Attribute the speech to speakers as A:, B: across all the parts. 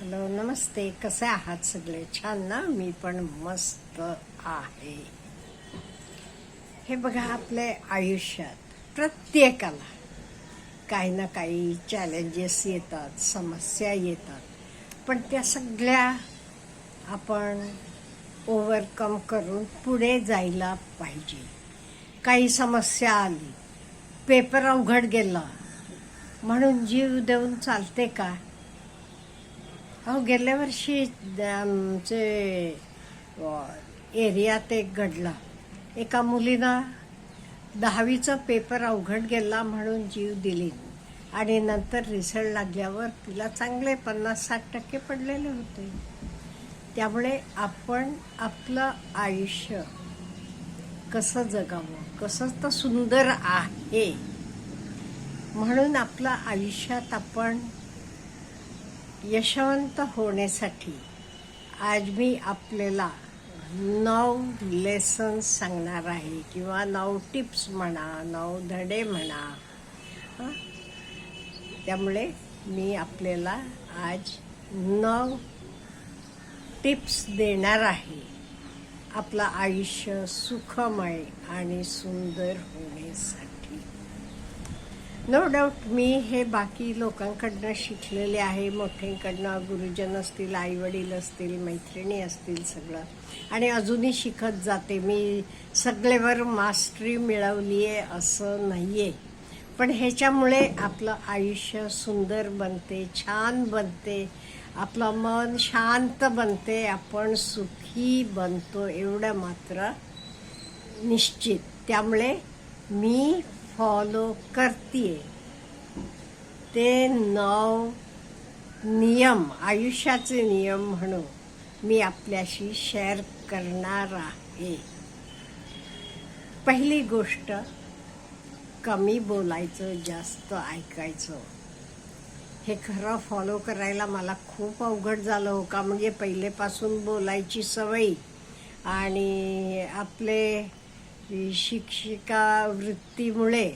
A: Hello नमस्ते. कसे आहात सगळे? छान ना? मी पण मस्त आहे. हे बघा आपल्या आयुष्यात प्रत्येकाला काही ना काही चॅलेंजेस येतात समस्या येतात. पण त्या सगळ्या आपण ओव्हरकम करून पुढे जायला पाहिजे. काही समस्या आली पेपर अवघड गेला म्हणून जीव देऊन चालते का? अहो गेल्या वर्षी आमचे एरियात एक घडला. एका मुलीनं दहावीचा पेपर अवघड गेला म्हणून जीव दिली आणि नंतर रिझल्ट लागल्यावर तिला चांगले पन्नास साठ टक्के पडलेले होते. त्यामुळे आपण आपलं आयुष्य कसं जगावं कसं तर सुंदर आहे म्हणून आपलं आयुष्यात आपण यशवंत होण्यासाठी आज मी आपल्याला नऊ लेसन सांगणार आहे किंवा नऊ टिप्स म्हणा नऊ धडे म्हणा त्यामुळे मी आपल्याला आज नऊ टिप्स देणार आहे. आपलं आयुष्य सुखमय आणि सुंदर होण्यासाठी. नो डाऊट मी हे बाकी लोकांकडनं शिकलेले आहे मोठ्यांकडनं गुरुजन असतील आईवडील असतील मैत्रिणी असतील सगळं. आणि अजूनही शिकत जाते. मी सगळेवर मास्टरी मिळवली आहे असं नाही आहे पण ह्याच्यामुळे आपलं आयुष्य सुंदर बनते छान बनते. आपलं मन शांत बनते. आपण सुखी बनतो एवढं मात्र निश्चित. त्यामुळे मी फॉलो करते ते नव नियम आयुष्याचे नियम म्हणून मी आपल्याशी शेअर करणार आहे. पहिली गोष्ट कमी बोलायचं जास्त ऐकायचं. हे खरं फॉलो करायला मला खूप अवघड झालं हो का? म्हणजे पहिलेपासून बोलायची सवय आणि आपले शिक्षिका वृत्तीमुळे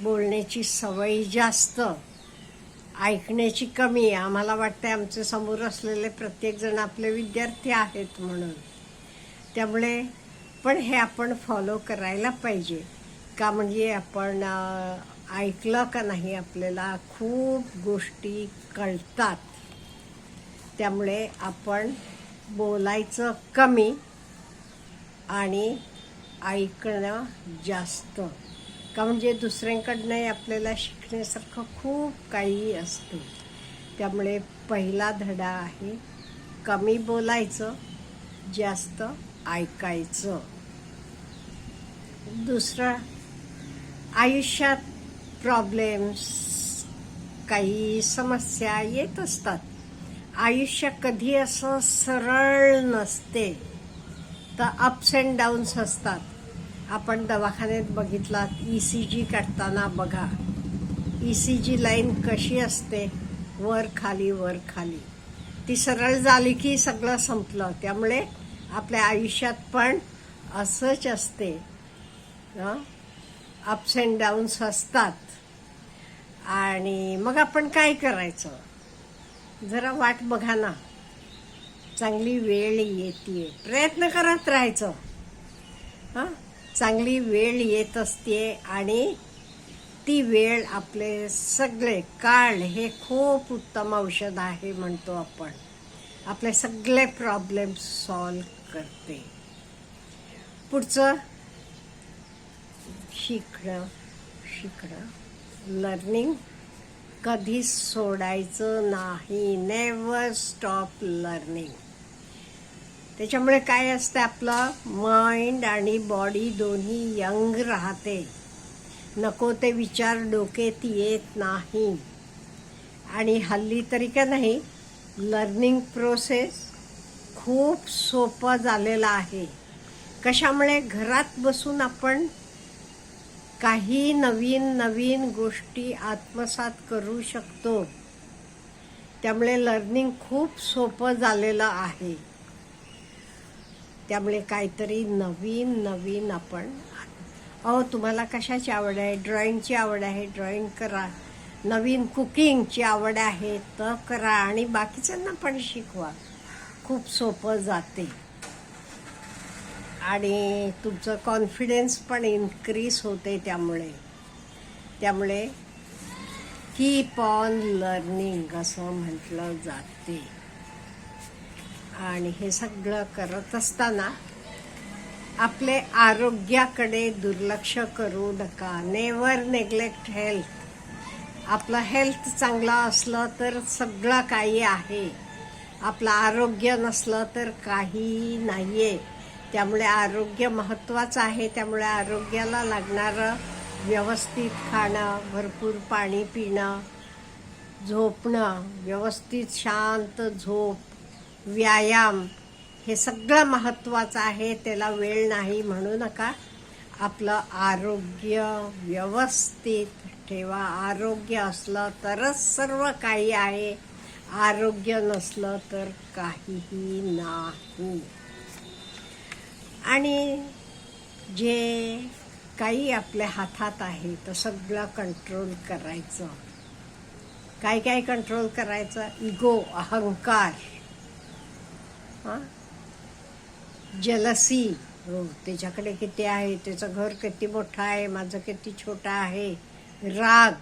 A: बोलण्याची सवय जास्त ऐकण्याची कमी. आम्हाला वाटते आमचे समोर असलेले प्रत्येकजण आपले विद्यार्थी आहेत म्हणून. त्यामुळे पण हे आपण फॉलो करायला पाहिजे. का म्हणजे आपण ऐकलं का नाही आपल्याला खूप गोष्टी कळतात. त्यामुळे आपण बोलायचं कमी आणि ऐकणं जास्त. का म्हणजे दुसऱ्यांकडनंही आपल्याला शिकण्यासारखं खूप काही असतं. त्यामुळे पहिला धडा आहे कमी बोलायचं जास्त ऐकायचं. दुसरं आयुष्यात प्रॉब्लेम्स काही समस्या येत असतात. आयुष्य कधी असं सरळ नसते. तर अप्स अँड डाऊन्स असतात. आपण दवाखान्यात बघितलात ई सी जी काढताना बघा. ई सी जी लाईन कशी असते? वर खाली वर खाली. ती सरळ झाली की सगळं संपलं. त्यामुळे आपल्या आयुष्यात पण असंच असते. अप्स अँड डाऊन्स असतात. आणि मग आपण काय करायचं? जरा वाट बघा ना. चांगली वेळ येते प्रयत्न करत राहायचं. हां? चांगली वेळ येत असते आणि ती वेळ आपले सगळे काळ हे खूप उत्तम औषध आहे म्हणतो आपण. आपले सगळे प्रॉब्लेम सॉल्व करते. पुढचं. शिकणं शिकणं. लर्निंग कधीच सोडायचं नाही. नेवर स्टॉप लर्निंग त्याच्यामुळे काय असतं आपलं माइंड आणि बॉडी दोन्ही यंग राहते. नको ते विचार डोक्यात येत नाही. आणि हल्ली तरी का नाही लर्निंग प्रोसेस खूप सोपं झालेलं आहे. कशामुळे घरात बसून आपण काही नवीन नवीन गोष्टी आत्मसात करू शकतो. त्यामुळे लर्निंग खूप सोपं झालेलं आहे. त्यामुळे काहीतरी नवीन नवीन आपण अहो तुम्हाला कशाची आवड आहे? ड्रॉइंगची आवड आहे. ड्रॉइंग करा. नवीन कुकिंगची आवड आहे तर करा आणि बाकीच्यांना पण शिकवा. खूप सोपं जाते. आणि तुमचं कॉन्फिडन्स पण इन्क्रीज होते त्यामुळे. त्यामुळे कीप ऑन लर्निंग असं म्हटलं जाते. आणि हे सगळं करत असताना आपले आरोग्याकडे दुर्लक्ष करू नका. नेवर नेग्लेक्ट हेल्थ आपलं हेल्थ चांगलं असलं तर सगळं काही आहे. आपलं आरोग्य नसलं तर काही आहे त्यामुळे आरोग्य महत्त्वाचं आहे. त्यामुळे आरोग्याला लागणारं व्यवस्थित खाणं भरपूर पाणी पिणं झोपणं व्यवस्थित शांत झोप व्यायाम हे सगळं महत्त्वाचं आहे त्याला वेळ नाही म्हणू नका. आपलं आरोग्य व्यवस्थित ठेवा. आरोग्य असलं तरच सर्व काही आहे. आरोग्य नसलं तर काहीही नाही. आणि जे काही आपल्या हातात आहे तर सगळं कंट्रोल करायचं. काय काय कंट्रोल करायचं? इगो अहंकार. हां? जलसी. हो त्याच्याकडे किती आहे? त्याचं घर किती मोठं आहे? माझं किती छोटं आहे? राग.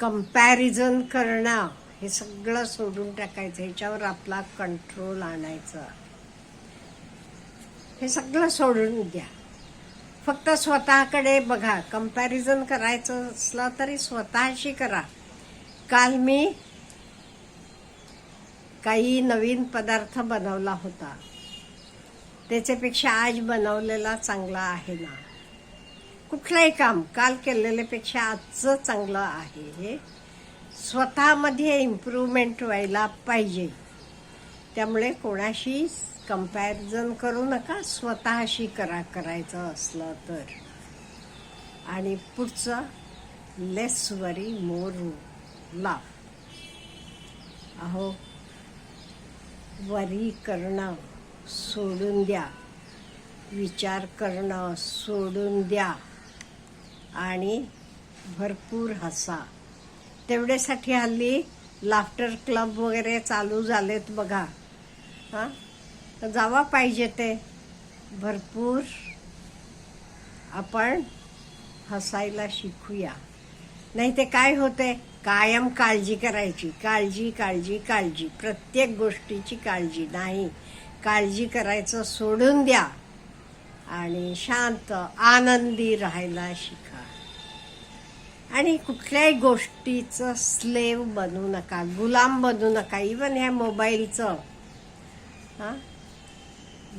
A: कंपॅरिझन करणं. हे सगळं सोडून टाकायचं. ह्याच्यावर आपला कंट्रोल आणायचा. हे सगळं सोडून द्या. फक्त स्वतःकडे बघा. कंपॅरिझन करायचं असलं तरी स्वतःशी करा. काल मी काही नवीन पदार्थ बनवला होता. त्याच्यापेक्षा आज बनवलेला चांगला आहे ना. कुठलंही काम काल केलेल्यापेक्षा आजचं चांगलं आहे हे स्वतःमध्ये इम्प्रूव्हमेंट व्हायला पाहिजे. त्यामुळे कोणाशी कंपॅरिझन करू नका स्वतःशी करा करायचं असलं तर. आणि पुढचं लेस वरी मोर लाव अहो वरी करणं सोडून द्या. विचार करणं सोडून द्या. आणि भरपूर हसा. तेवढ्यासाठी हल्ली लाफ्टर क्लब वगैरे चालू झालेत बघा. हां? जावा पाहिजे ते. भरपूर आपण हसायला शिकूया. नाही ते काय होते कायम काळजी करायची. काळजी काळजी काळजी. प्रत्येक गोष्टीची काळजी नाही. काळजी करायचं सोडून द्या आणि शांत आनंदी राहायला शिका. आणि कुठल्याही गोष्टीचं स्लेव बनू नका. गुलाम बनू नका. इवन ह्या मोबाईलचं. हां?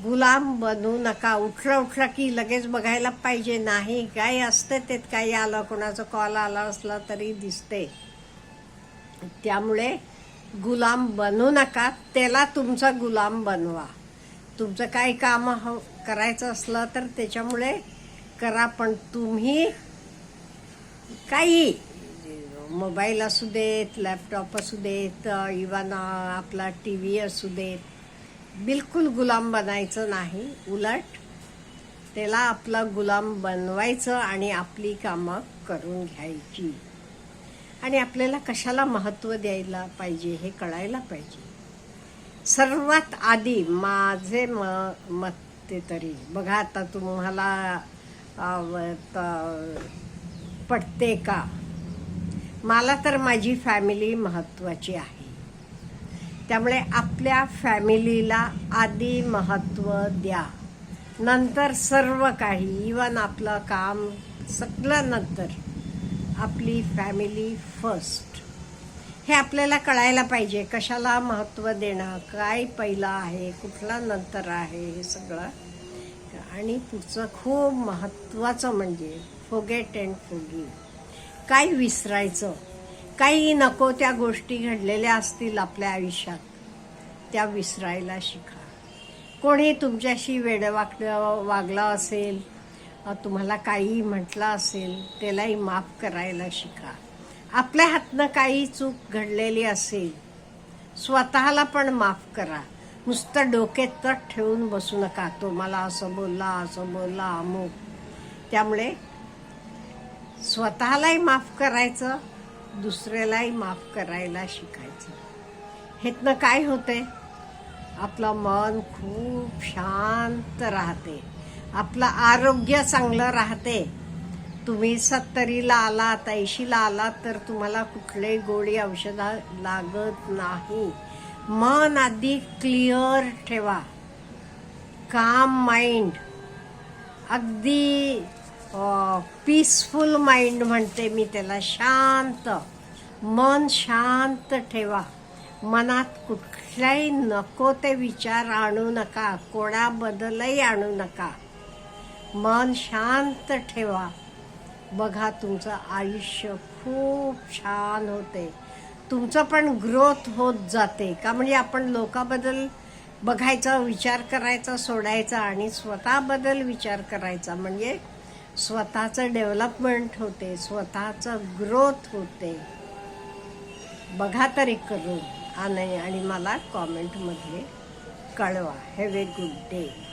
A: गुलाम बनू नका. उठलं उठलं की लगेच बघायला पाहिजे. नाही काय असते ते काही आलं कोणाचा कॉल आला असला तरी दिसते त्यामुळे गुलाम बनू नका त्याला तुमचा गुलाम बनवा. तुमचं काही काम ह करायचं असलं तर त्याच्यामुळे करा पण तुम्ही काही मोबाईल असू देत लॅपटॉप असू देत इवन आपला टी व्ही असू देत बिलकुल गुलाम बनायचं नाही. उलट त्याला आपला गुलाम बनवायचं आणि आपली कामं करून घ्यायची. आणि आपल्याला कशाला महत्त्व द्यायला पाहिजे हे कळायला पाहिजे. सर्वात आधी माझे म मत ते तरी. बघा आता तुम्हाला पटते का? मला तर माझी फॅमिली महत्त्वाची आहे. त्यामुळे आपल्या फॅमिलीला आधी महत्त्व द्या. नंतर सर्व काही. इवन आपलं काम सगळं नंतर. आपली फॅमिली फर्स्ट हे आपल्याला कळायला पाहिजे कशाला महत्त्व देणं काय पहिलं आहे कुठला नंतर आहे हे सगळं. आणि पुढचं खूप महत्त्वाचं म्हणजे फोगेट अँड फोगी काय विसरायचं? काही नको त्या गोष्टी घडलेल्या असतील आपल्या आयुष्यात त्या विसरायला शिका. कोणी तुमच्याशी वेडवाकड वागलं असेल तुम्हाला काही म्हटलं असेल त्यालाही माफ करायला शिका. आपल्या हातनं काही चूक घडलेली असेल स्वतःला पण माफ करा. नुसतं डोक्यात तट ठेवून बसू नका. तो मला असं बोलला असं बोलला अमुक. त्यामुळे स्वतःलाही माफ करायचं दुसऱ्यालाही माफ करायला शिकायचं. हेतनं काय होते आपलं मन खूप शांत राहते. आपलं आरोग्य चांगलं राहते. तुम्ही सत्तरीला आलात ऐंशीला आलात तर तुम्हाला कुठलेही गोळी औषधं लागत नाही. मन आधी क्लिअर ठेवा. काम माइंड. अगदी पीसफुल माइंड म्हणते मी त्याला शांत. मन शांत ठेवा. मनात कुठल्याही नको ते विचार आणू नका. कोणाबद्दलही आणू नका. मन शांत ठेवा. बघा तुमचं आयुष्य खूप छान होते. तुमचं पण ग्रोथ होत जाते. का म्हणजे आपण लोकाबद्दल बघायचा विचार करायचा सोडायचा आणि स्वतःबद्दल विचार करायचा. म्हणजे स्वतःचं डेव्हलपमेंट होते स्वतःचं ग्रोथ होते. बघा तरी करून. आणि मला कॉमेंटमध्ये कळवा. Have a good day